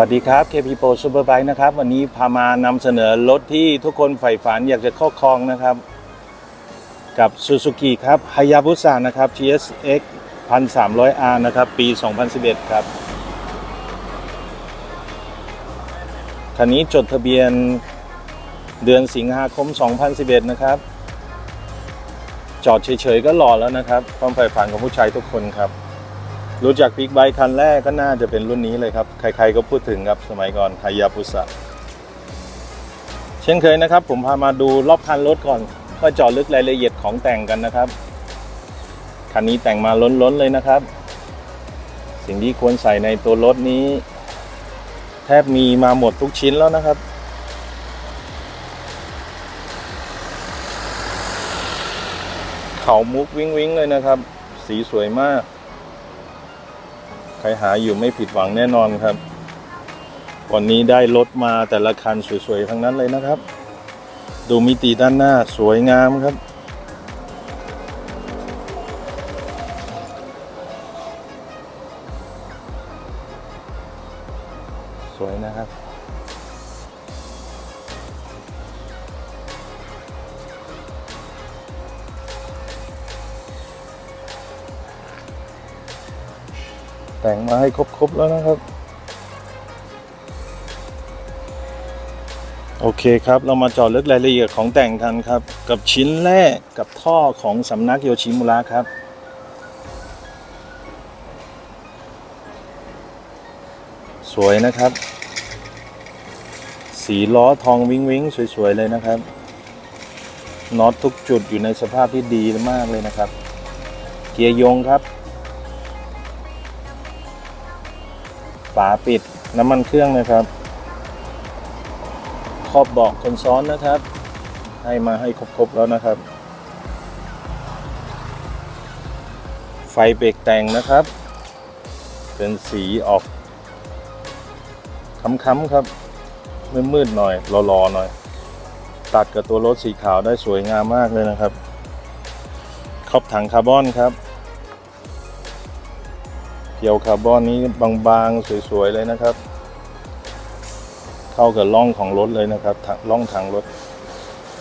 วัสดีครับ KP Pro Superbike นะครับ วันนี้พามานำเสนอรถที่ทุกคนใฝ่ฝันอยากจะครอบครองนะครับ กับ Suzuki ครับ Hayabusa นะครับ GSX 1300R นะครับ ปี 2011 ครับ คันนี้จดทะเบียนเดือนสิงหาคม 2011 นะครับ จอดเฉยๆก็หล่อแล้วนะครับ ความใฝ่ฝันของผู้ชายทุกคนครับ รู้จักบิ๊กไบค์คันแรกก็น่าจะเป็นรุ่นนี้เลยครับ ใครๆก็พูดถึงครับสมัยก่อนไฮยาบุสะเช่นเคยนะครับ ผมพามาดูรอบคันรถก่อนก็เจาะลึกรายละเอียดของแต่งกันนะครับคันนี้แต่งมาล้นๆเลยนะครับ สิ่งที่ควรใส่ในตัวรถนี้ แทบมีมาหมดทุกชิ้นแล้วนะครับเขามุกวิ้งๆเลยนะครับ สีสวยมาก ใครหาอยู่ไม่ผิดหวังแน่นอนครับ วันนี้ได้รถมาแต่ละคันสวยๆทั้งนั้นเลยนะครับ ดูมิติด้านหน้าสวยงามครับ แต่งมาให้ครบๆแล้วนะครับ โอเคครับ เรามาจาะลึกรายละเอียดของแต่งกันครับ กับชิ้นแรกกับท่อของสำนักโยชิมุระครับสวยนะครับ สีล้อทองวิงวิงสวย ๆ เลยนะครับน็อตทุกจุดอยู่ในสภาพที่ดีมากเลยนะครับ เกียร์ยงครับ ฝาปิดน้ำมันเครื่องนะครับครอบเบาะคนซ้อนนะครับ ให้มาให้ครบๆแล้วนะครับ ไฟเบรกแต่งนะครับ เป็นสีออกค้ำๆครับมืดๆหน่อยรอๆหน่อย ตัดกับตัวรถสีขาวได้สวยงามมากเลยนะครับ ครอบถังคาร์บอนครับ กี่ยวคาร์บอนนี้บางๆ สวยๆ เลยนะครับ เข้ากับล่องของรถเลยนะครับล่องถังรถ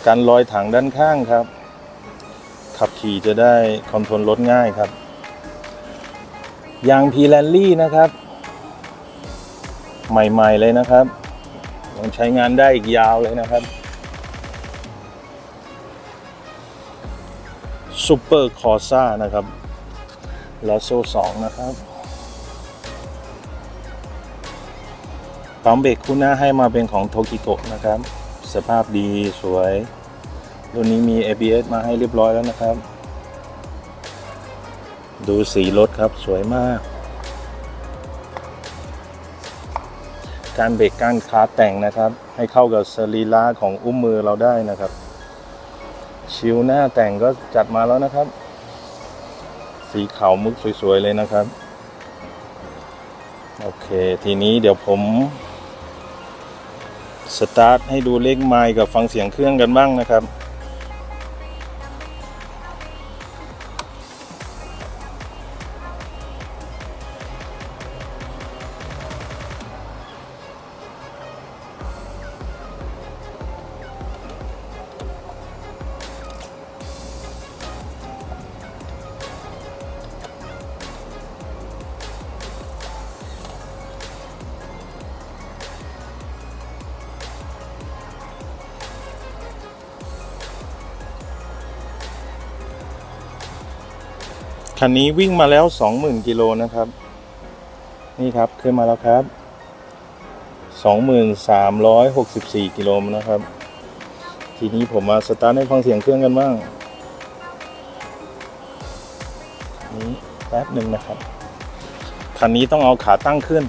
การลอยถังด้านข้างครับ ขับขี่จะได้คอนโทรลรถง่ายครับ ยางพีแลนลี่นะครับ ใหม่ๆเลยนะครับยังใช้งานได้อีกยาวเลยนะครับซูเปอร์คอร์ซ่านะครับลาโซ่สองนะครับ ปั๊มเบรกคู่หน้าให้มาเป็นของโทกิโกะนะครับ สภาพดีสวยรุ่นนี้มี ABS มาให้เรียบร้อยแล้วนะครับ ดูสีรถครับสวยมาก การเบรกก้านคาแต่งนะครับ ให้เข้ากับสรีระของอุ้มมือเราได้นะครับ ชิวหน้าแต่งก็จัดมาแล้วนะครับ สีขาวมุกสวยๆเลยนะครับ โอเค ทีนี้เดี๋ยวผม สตาร์ทให้ดูเลขไมล์กับฟังเสียงเครื่องกันบ้างนะครับ คันนี้วิ่งมาแล้ว 20,000 กิโลนะครับ นี่ครับขึ้นมาแล้วครับ 2364 กิโลนะครับ ทีนี้ผมมาสตาร์ทให้ฟังเสียงเครื่องกันบ้าง นี้แป๊บหนึ่งนะครับ คันนี้ต้องเอาขาตั้งขึ้น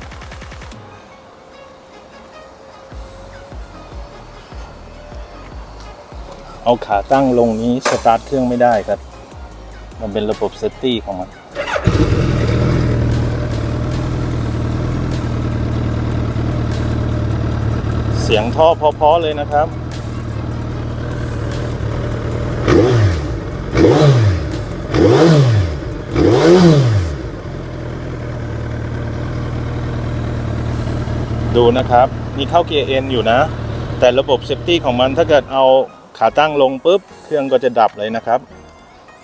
เอาขาตั้งลงนี้สตาร์ทเครื่องไม่ได้ครับ มันเป็นระบบเซฟตี้ของมันเสียงท่อเพราะๆเลยนะครับ ดูนะครับมีเข้าเกียร์เอ็นอยู่นะ แต่ระบบเซฟตี้ของมันถ้าเกิดเอาขาตั้งลงปุ๊บ เครื่องก็จะดับเลยนะครับ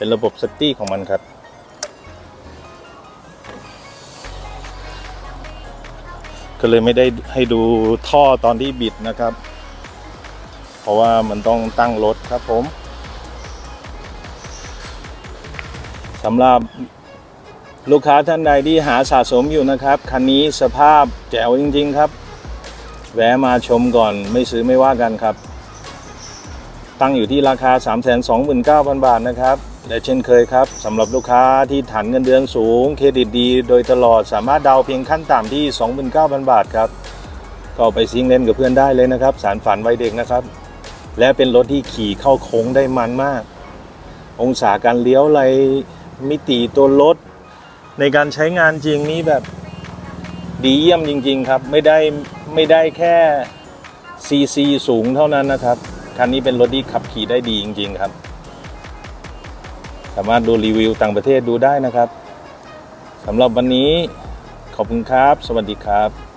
เป็นระบบเซฟตี้ของมันครับ ก็เลยไม่ได้ให้ดูท่อตอนที่บิดนะครับ เพราะว่ามันต้องตั้งรถครับผมสำหรับลูกค้าท่านใดที่หาสะสมอยู่นะครับ คันนี้สภาพแจ๋วจริง ๆ ครับ แวะมาชมก่อนไม่ซื้อไม่ว่ากันครับ ตั้งอยู่ที่ราคา 329,000 บาทนะครับ และเช่นเคยครับสำหรับลูกค้าที่ฐานเงินเดือนสูง เครดิตดีโดยตลอดสามารถดาวเพียงขั้นต่ำที่ 29,000 บาทครับ ก็ไปซิงเล่นกับเพื่อนได้เลยนะครับ สารฝันวัยเด็กนะครับ และเป็นรถที่ขี่เข้าโค้งได้มันมาก องศาการเลี้ยวไรมิติตัวรถ ในการใช้งานจริงนี่แบบดีเยี่ยมจริง ๆ ครับ ไม่ได้ไม่ได้แค่ซีซีสูงเท่านั้นนะครับคันนี้เป็นรถที่ขับขี่ได้ดีจริง ๆ ครับ สามารถดูรีวิวต่างประเทศดูได้นะครับสำหรับวันนี้ขอบคุณครับ สวัสดีครับ